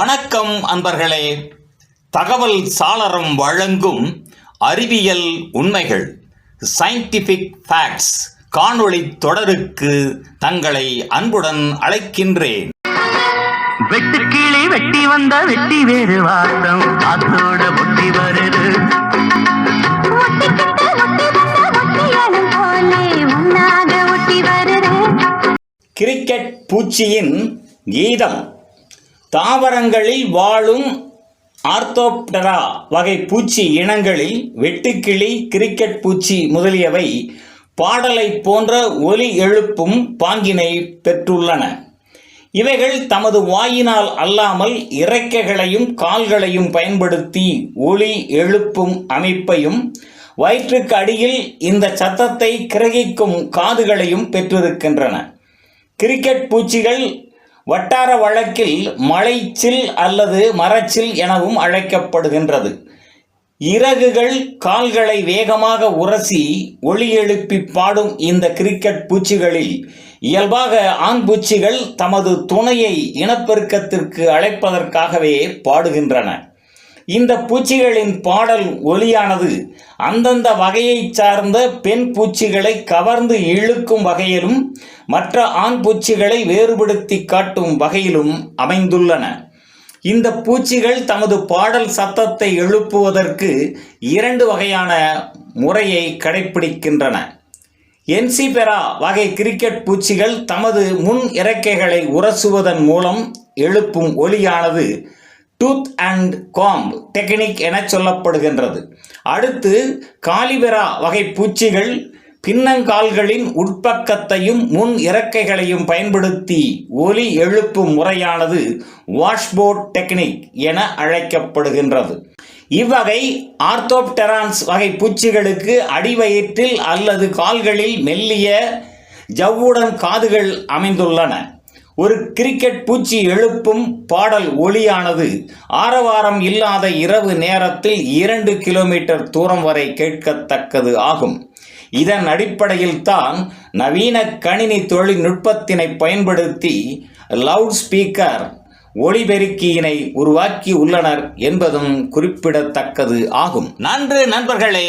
வணக்கம் அன்பர்களே. தகவல் சாளரம் வழங்கும் அறிவியல் உண்மைகள் சயின்டிஃபிக் ஃபேக்ட்ஸ் காணொளி தொடருக்கு தங்களை அன்புடன் அழைக்கின்றேன். வெட்டுக்கிளி வெட்டி வந்த வெட்டி வேறு வாசம். காத்தோட ஒட்டி வருது. ஒட்டிக்கிட்டு ஒட்டி வந்த ஒட்டியாலும் போலே உன்னாக ஒட்டி வருது. கிரிக்கெட் பூச்சியின் கீதம். தாவரங்களில் வாழும் ஆர்த்தோப்டரா வகை பூச்சி இனங்களில் வெட்டுக்கிளி கிரிக்கெட் பூச்சி முதலியவை பாடலை போன்ற ஒலி எழுப்பும் பாங்கினை பெற்றுள்ளன. இவைகள் தமது வாயினால் அல்லாமல் இறக்கைகளையும் கால்களையும் பயன்படுத்தி ஒளி எழுப்பும் அமைப்பையும் வயிற்றுக்கு அடியில் இந்த சத்தத்தை கிரகிக்கும் காதுகளையும் பெற்றிருக்கின்றன. கிரிக்கெட் பூச்சிகள் வட்டார வழக்கில் மலைச்சில் அல்லது மரச்சில் எனவும் அழைக்கப்படுகின்றது. இறகுகள் கால்களை வேகமாக உரசி ஒளி எழுப்பி பாடும் இந்த கிரிக்கெட் பூச்சிகளில் இயல்பாக ஆண் பூச்சிகள் தமது துணையை இனப்பெருக்கத்திற்கு அழைப்பதற்காகவே பாடுகின்றன. இந்த பூச்சிகளின் பாடல் ஒலியானது. அந்தந்த வகையைச் சார்ந்த பெண் பூச்சிகளை கவர்ந்து இழுக்கும் வகையிலும் மற்ற ஆண் பூச்சிகளை வேறுபடுத்தி காட்டும் வகையிலும் அமைந்துள்ளன. இந்த பூச்சிகள் தமது பாடல் சத்தத்தை எழுப்புவதற்கு இரண்டு வகையான முறையை கடைப்பிடிக்கின்றன. என்சிபெரா வகை கிரிக்கெட் பூச்சிகள் தமது முன் இறக்கைகளை உரசுவதன் மூலம் எழுப்பும் ஒலியானது. டூத் அண்ட் காம்ப் டெக்னிக் என சொல்லப்படுகின்றது. அடுத்து காலிபெரா வகை பூச்சிகள் பின்னங்கால்களின் உட்பக்கத்தையும் முன் இறக்கைகளையும் பயன்படுத்தி ஒலி எழுப்பும் முறையானது வாஷ்போர்ட் டெக்னிக் என அழைக்கப்படுகின்றது. இவ்வகை ஆர்த்தோப்டெரான்ஸ் வகை பூச்சிகளுக்கு அடிவயிற்றில் அல்லது கால்களில் மெல்லிய ஜவ்வுடன் காதுகள் அமைந்துள்ளன. ஒரு கிரிக்கெட் பூச்சி எழுப்பும் பாடல் ஒளியானது. ஆரவாரம் இல்லாத இரவு நேரத்தில் இரண்டு கிலோமீட்டர் தூரம் வரை கேட்கத்தக்கது ஆகும். இதன் அடிப்படையில் தான் நவீன கணினி தொழில்நுட்பத்தினை பயன்படுத்தி லவுட் ஸ்பீக்கர் ஒளிபெருக்கியினை உருவாக்கி உள்ளனர் என்பதும் குறிப்பிடத்தக்கது ஆகும். நன்று நண்பர்களே!